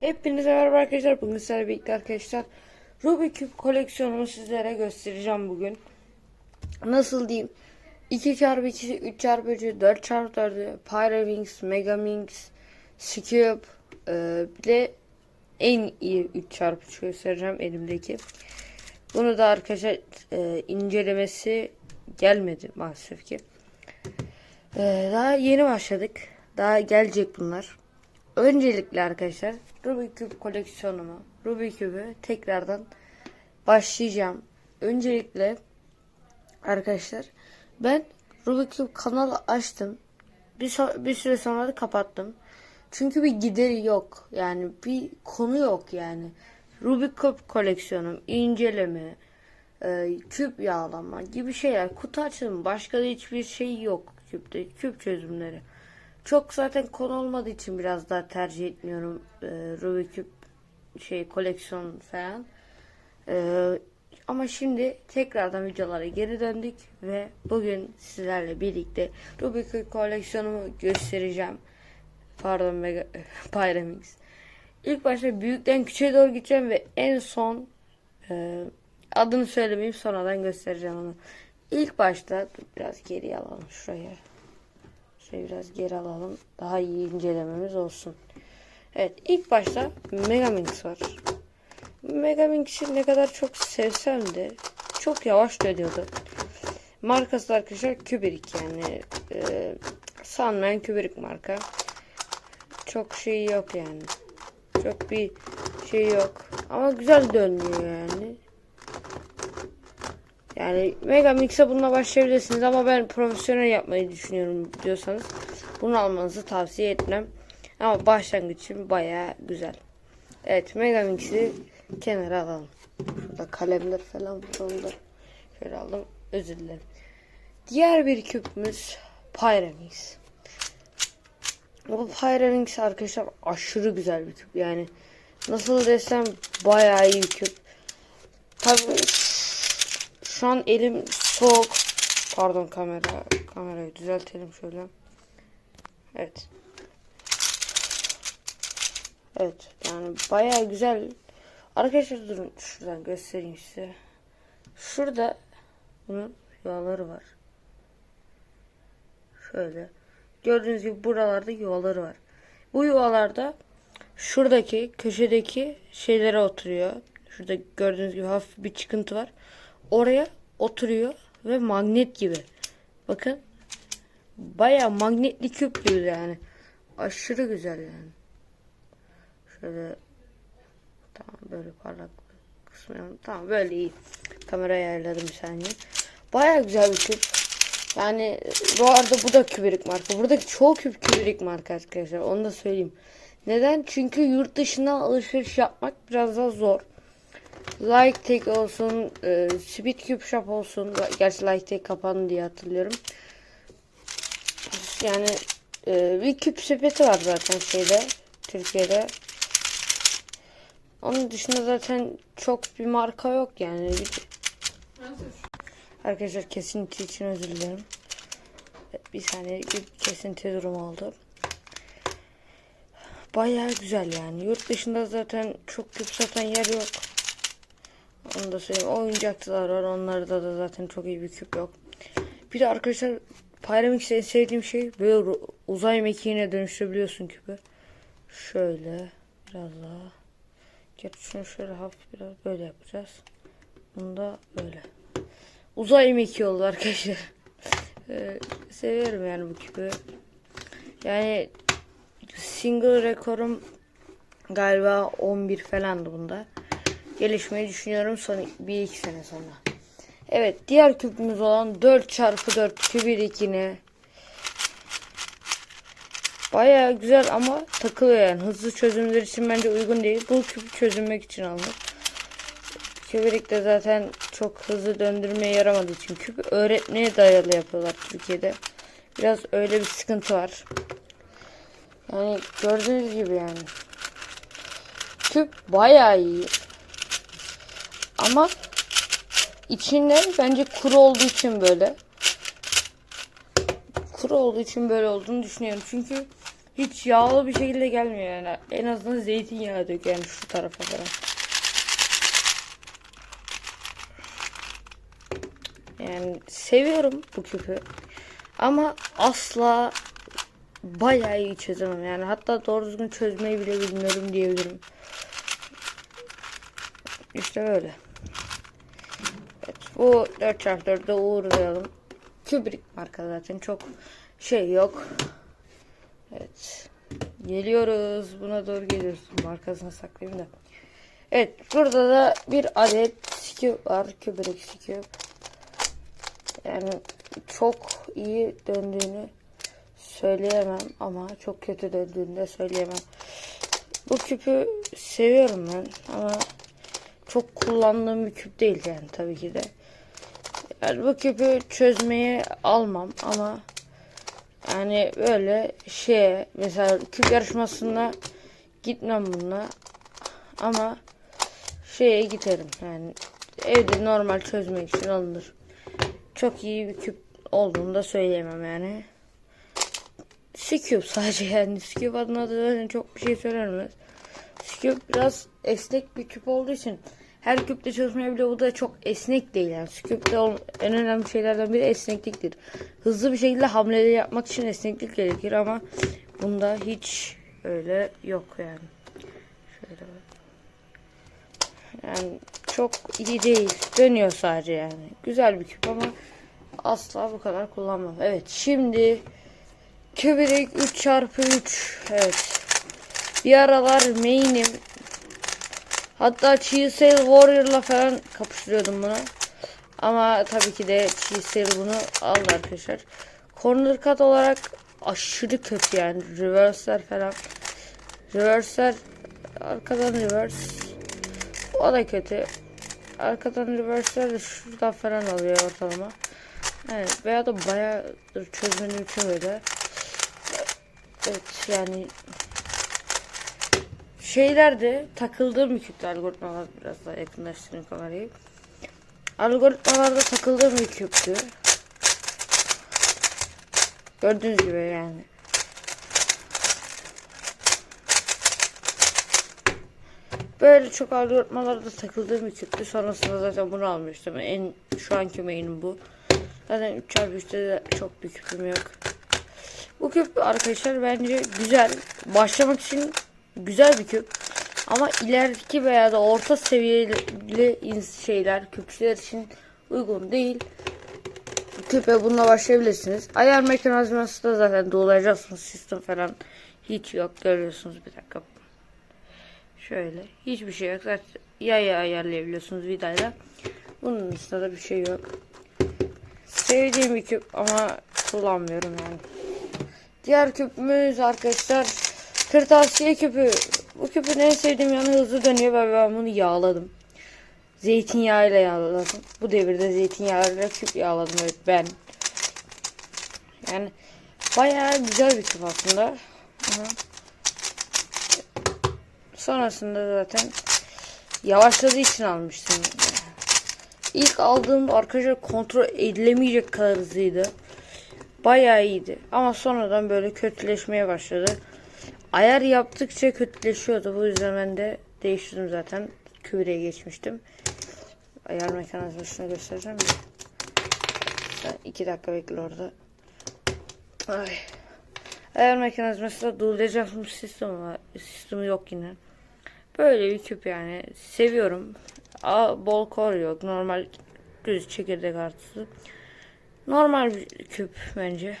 Hepinize merhaba arkadaşlar. Bugün sizlerle birlikte arkadaşlar Rubik Cube koleksiyonumu sizlere göstereceğim bugün. Nasıl diyeyim? 2x2'si, 3x3'ü, 4x4'ü, Pyraminx, Megaminx, Cube, e, bir de en iyi 3x3 göstereceğim elimdeki. Bunu da arkadaşlar e, incelemesi gelmedi maalesef ki. E, daha yeni başladık. Daha gelecek bunlar. Öncelikle arkadaşlar Rubik Cube koleksiyonumu, Rubik Cube'ü tekrardan başlayacağım. Öncelikle arkadaşlar ben Rubik Cube kanalı açtım. Bir, so- bir süre sonra da kapattım. Çünkü bir gideri yok. Yani bir konu yok yani. Rubik Cube koleksiyonum, inceleme, e, küp yağlama gibi şeyler. Kutu açılımı başka da hiçbir şey yok küpte. Küp çözümleri. Çok zaten konu olmadığı için biraz daha tercih etmiyorum e, Rubik Cube şey koleksiyon falan. E, ama şimdi tekrardan videolara geri döndük ve bugün sizlerle birlikte Rubik Cube koleksiyonumu göstereceğim. Pardon Mega Pyramix. İlk başta büyükten küçüğe doğru gideceğim ve en son e, adını söylemeyeyim sonradan göstereceğim onu. İlk başta biraz geri alalım şuraya. Şöyle biraz geri alalım. Daha iyi incelememiz olsun. Evet ilk başta Megaminx var. Megaminx'i ne kadar çok sevsem de çok yavaş dönüyordu. Markası da arkadaşlar Kubrick yani e, Sunman Kubrick marka. Çok şey yok yani. Çok bir şey yok. Ama güzel dönüyor yani. Yani Megamix'e bununla başlayabilirsiniz ama ben profesyonel yapmayı düşünüyorum diyorsanız bunu almanızı tavsiye etmem. Ama başlangıç için baya güzel. Evet Megamix'i kenara alalım. Şurada kalemler falan var onu da şöyle aldım. Özür dilerim. Diğer bir küpümüz Pyraminx. Bu Pyraminx arkadaşlar aşırı güzel bir küp. Yani nasıl desem bayağı iyi bir küp. Tabii şu an elim soğuk. Pardon kamera. Kamerayı düzeltelim şöyle. Evet. Evet yani bayağı güzel. Arkadaşlar durun şuradan göstereyim size. Şurada bunun yuvaları var. Şöyle. Gördüğünüz gibi buralarda yuvaları var. Bu yuvalarda şuradaki köşedeki şeylere oturuyor. Şurada gördüğünüz gibi hafif bir çıkıntı var. Oraya oturuyor ve magnet gibi. Bakın. Baya magnetli küp gibi yani. Aşırı güzel yani. Şöyle tamam böyle parlak kısmı tamam böyle iyi. Kamerayı ayarladım bir saniye. Baya güzel bir küp. Yani bu arada bu da kübrik marka. Buradaki çoğu küp kübrik marka arkadaşlar. Onu da söyleyeyim. Neden? Çünkü yurt dışından alışveriş yapmak biraz daha zor. Like Tech olsun, e, Speed Cube Shop olsun. Gerçi Like Tech kapandı diye hatırlıyorum. Yani e, bir küp sepeti var zaten şeyde, Türkiye'de. Onun dışında zaten çok bir marka yok yani. Bir- Arkadaşlar kesinti için özür dilerim. Bir saniye bir kesinti durumu oldu. Bayağı güzel yani. Yurt dışında zaten çok küp satan yer yok. Onu da söyleyeyim. Oyuncakçılar var. Onlarda da zaten çok iyi bir küp yok. Bir de arkadaşlar Pyramix'te sevdiğim şey böyle uzay mekiğine dönüştürebiliyorsun küpü. Şöyle biraz daha. Gerçi şunu şöyle hafif biraz böyle yapacağız. Bunu da böyle. Uzay mekiği oldu arkadaşlar. Ee, seviyorum yani bu küpü. Yani single rekorum galiba 11 falandı bunda. Gelişmeyi düşünüyorum son 1-2 sene sonra. Evet diğer küpümüz olan 4x4 kübür yine. Baya güzel ama takılıyor yani. Hızlı çözümler için bence uygun değil. Bu küpü çözülmek için alınır. Kübrik de zaten çok hızlı döndürmeye yaramadığı için küp öğretmeye dayalı yapıyorlar Türkiye'de. Biraz öyle bir sıkıntı var. Yani gördüğünüz gibi yani. Küp bayağı iyi. Ama içinde bence kuru olduğu için böyle. Kuru olduğu için böyle olduğunu düşünüyorum. Çünkü hiç yağlı bir şekilde gelmiyor yani. En azından zeytinyağı dök yani şu tarafa falan. Yani seviyorum bu küpü. Ama asla bayağı iyi çözemem. Yani hatta doğru düzgün çözmeyi bile bilmiyorum diyebilirim. İşte böyle. Bu 4x4'de uğurlayalım. Kubrick marka zaten çok şey yok. Evet. Geliyoruz. Buna doğru geliyoruz. Markasını saklayayım da. Evet. Burada da bir adet Cube var. Kubrick Cube. Yani çok iyi döndüğünü söyleyemem ama çok kötü döndüğünü de söyleyemem. Bu küpü seviyorum ben ama çok kullandığım bir küp değil yani tabii ki de. Yani bu küpü çözmeye almam ama yani böyle şey mesela küp yarışmasında gitmem bununla ama şeye giderim yani evde normal çözmek için alınır. Çok iyi bir küp olduğunu da söyleyemem yani. Sküp sadece yani Sküp adına da çok bir şey söylenmez. Sküp biraz esnek bir küp olduğu için her küpte çalışmayabiliyor. Bu da çok esnek değil yani. Sküp'te ol- en önemli şeylerden biri esnekliktir. Hızlı bir şekilde hamleleri yapmak için esneklik gerekir ama bunda hiç öyle yok yani. Şöyle. Yani çok iyi değil. Dönüyor sadece yani. Güzel bir küp ama asla bu kadar kullanmam. Evet şimdi Kubrick 3x3 evet. Bir aralar main'im. Hatta Cheeseal Warrior'la falan kapıştırıyordum bunu. Ama tabii ki de Cheeseal bunu aldı arkadaşlar. Corner cut olarak aşırı kötü yani. Reverse'ler falan. Reverse'ler arkadan reverse. O da kötü. Arkadan reverse'ler de şuradan falan alıyor ortalama. Evet veya da bayağıdır çözmenin için böyle. Evet yani şeylerde takıldığım küpte algoritmalar biraz daha yakınlaştırın kamerayı. Algoritmalarda takıldığım küptü. Gördüğünüz gibi yani. Böyle çok algoritmalarda takıldığım küptü. Sonrasında zaten bunu almıştım. En şu anki main'im bu. Zaten 3x3'te de çok bir küpüm yok. Bu küp arkadaşlar bence güzel. Başlamak için güzel bir küp. Ama ileriki veya da orta seviyeli şeyler küpçüler için uygun değil. Küpe bununla başlayabilirsiniz. Ayar mekanizması da zaten dolaşacaksınız. Sistem falan hiç yok. Görüyorsunuz bir dakika. Şöyle. Hiçbir şey yok. Zaten yaya ayarlayabiliyorsunuz vidayla. Bunun dışında da bir şey yok. Sevdiğim bir küp ama kullanmıyorum yani. Diğer küpümüz arkadaşlar kırtasiye küpü. Bu küpün en sevdiğim yanı hızlı dönüyor ve ben bunu yağladım. Zeytinyağıyla yağladım. Bu devirde zeytinyağıyla küp yağladım evet ben. Yani bayağı güzel bir küp aslında. Sonrasında zaten yavaşladığı için almıştım. İlk aldığım arkadaşlar kontrol edilemeyecek kadar hızlıydı. Bayağı iyiydi. Ama sonradan böyle kötüleşmeye başladı. Ayar yaptıkça kötüleşiyordu. Bu yüzden ben de değiştirdim zaten. Kübreye geçmiştim. Ayar mekanizmasını göstereceğim mi? Sen iki dakika bekle orada. Ay. Ayar mekanizması da durduracağım sistemi var. Sistemi yok yine. Böyle bir küp yani. Seviyorum. Aa, bol kor yok. Normal düz çekirdek artısı. Normal bir küp bence.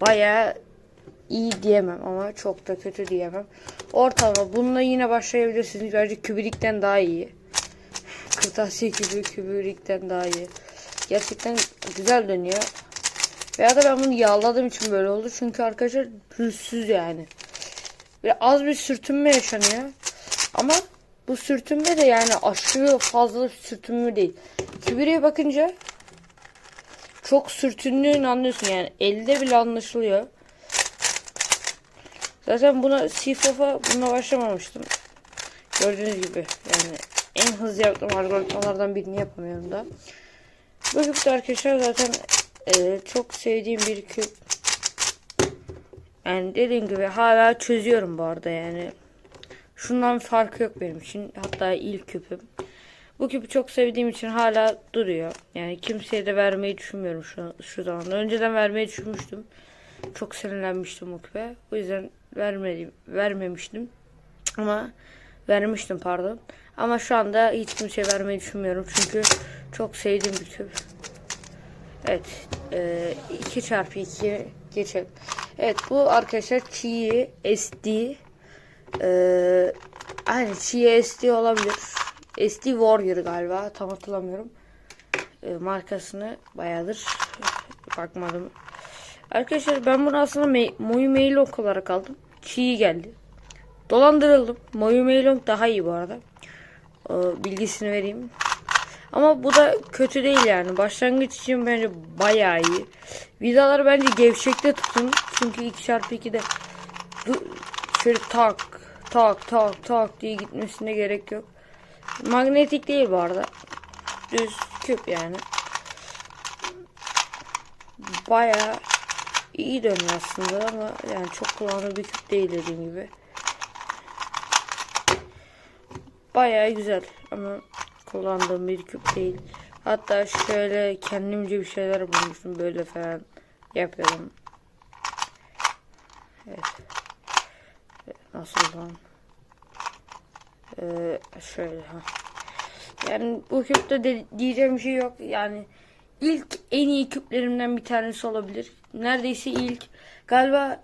Bayağı iyi diyemem ama çok da kötü diyemem. Ortalama. Bununla yine başlayabilirsiniz. Bence kübürikten daha iyi. Kırtasiye kübü kübürikten daha iyi. Gerçekten güzel dönüyor. Veya da ben bunu yağladığım için böyle oldu. Çünkü arkadaşlar pürüzsüz yani. Ve az bir sürtünme yaşanıyor. Ama bu sürtünme de yani aşırı fazla sürtünme değil. Kübüreye bakınca çok sürtündüğünü anlıyorsun yani. Elde bile anlaşılıyor. Zaten buna Sifof'a bununla başlamamıştım. Gördüğünüz gibi yani en hızlı yaptığım algoritmalardan birini yapamıyorum da. Bu küp de arkadaşlar zaten e, çok sevdiğim bir küp. Yani dediğim gibi hala çözüyorum bu arada yani. Şundan farkı yok benim için. Hatta ilk küpüm. Bu küpü çok sevdiğim için hala duruyor. Yani kimseye de vermeyi düşünmüyorum şu, şu zamanda. Önceden vermeyi düşünmüştüm. Çok sinirlenmiştim o küpe. O yüzden vermedim, vermemiştim. Ama vermiştim pardon. Ama şu anda hiç kimseye vermeyi düşünmüyorum. Çünkü çok sevdiğim bir küp. Evet. E, 2 çarpı 2 geçelim. Evet bu arkadaşlar Qi SD e, hani Qi SD olabilir. SD Warrior galiba. Tam hatırlamıyorum. E, markasını bayağıdır bakmadım. Arkadaşlar ben bunu aslında me Moyu Meilong olarak aldım. Qi geldi. Dolandırıldım. Moyu Meilong daha iyi bu arada. E, bilgisini vereyim. Ama bu da kötü değil yani. Başlangıç için bence bayağı iyi. Vidaları bence gevşekte tutun. Çünkü 2x2'de du- şöyle tak tak tak tak diye gitmesine gerek yok. Magnetik değil bu arada. Düz küp yani. Bayağı iyi dönüyor aslında ama yani çok kullanılı bir küp değil dediğim gibi. Bayağı güzel ama kullandığım bir küp değil. Hatta şöyle kendimce bir şeyler bulmuştum böyle falan yapıyorum. Evet. Nasıl lan? Ee, şöyle ha. Yani bu küpte de diyeceğim bir şey yok. Yani ilk en iyi küplerimden bir tanesi olabilir. Neredeyse ilk. Galiba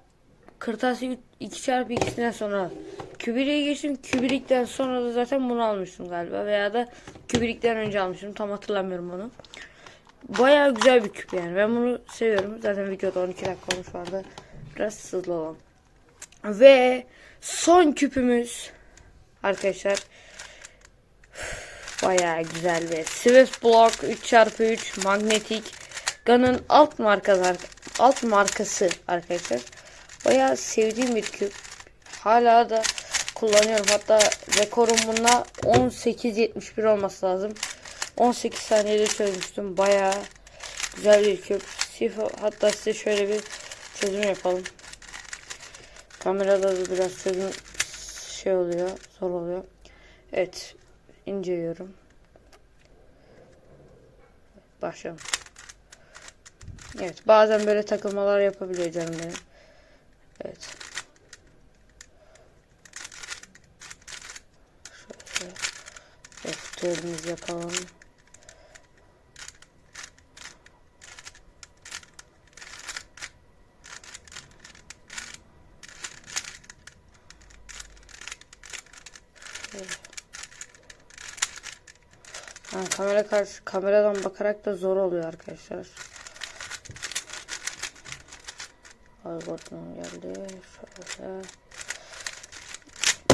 kırtasiye 2 çarpı ikisinden sonra Kübirik'e geçtim. Kübirik'ten sonra da zaten bunu almıştım galiba. Veya da Kübirik'ten önce almıştım. Tam hatırlamıyorum onu. Bayağı güzel bir küp yani. Ben bunu seviyorum. Zaten videoda 12 dakika olmuş vardı. Biraz hızlı olan. Ve son küpümüz arkadaşlar bayağı güzel ve Swiss Block 3x3 magnetik Gan'ın alt markalar alt markası arkadaşlar. Bayağı sevdiğim bir küp. Hala da kullanıyorum. Hatta rekorum bunda 18.71 olması lazım. 18 saniyede çözmüştüm. Bayağı güzel bir küp. Hatta size şöyle bir çözüm yapalım. Kamerada da biraz çözüm şey oluyor, zor oluyor. Evet, inceliyorum. Başlayalım. Evet, bazen böyle takılmalar yapabiliyor canım benim. Evet. Şöyle F4'ümüzü yapalım. Ha, kamera karşı kameradan bakarak da zor oluyor arkadaşlar. Algoritmam geldi. Şöyle.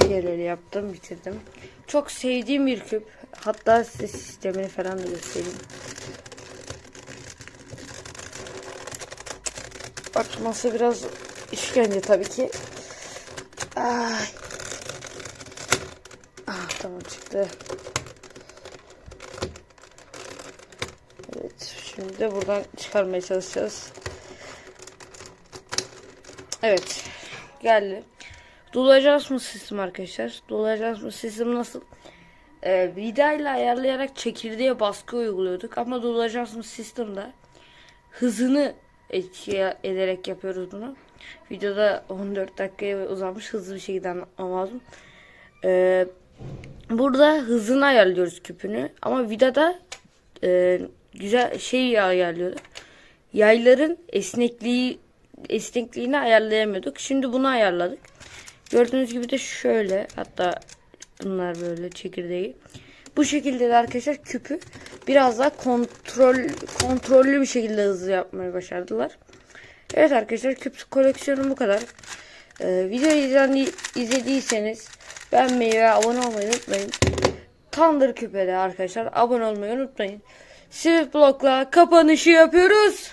Diğerleri yaptım bitirdim. Çok sevdiğim bir küp. Hatta size sistemini falan da göstereyim. Açması biraz işkence tabii ki. Ay. Ah, tamam çıktı. Evet şimdi de buradan çıkarmaya çalışacağız. Evet geldi. Dolayacağız mı sistem arkadaşlar? Dolayacağız mı sistem nasıl? Ee, vidayla ayarlayarak çekirdeğe baskı uyguluyorduk ama dolayacağız mı sistemde hızını etki ederek yapıyoruz bunu. Videoda 14 dakikaya uzanmış hızlı bir şekilde anlatmam lazım. Ee, burada hızını ayarlıyoruz küpünü ama vidada e, güzel şey ayarlıyorduk. Yayların esnekliği esnekliğini ayarlayamıyorduk. Şimdi bunu ayarladık. Gördüğünüz gibi de şöyle hatta bunlar böyle çekirdeği. Bu şekilde de arkadaşlar küpü biraz daha kontrol kontrollü bir şekilde hızlı yapmayı başardılar. Evet arkadaşlar küp koleksiyonum bu kadar. Ee, videoyu izlediyseniz beğenmeyi ve abone olmayı unutmayın. Tandır küpede arkadaşlar abone olmayı unutmayın. Swift Block'la kapanışı yapıyoruz.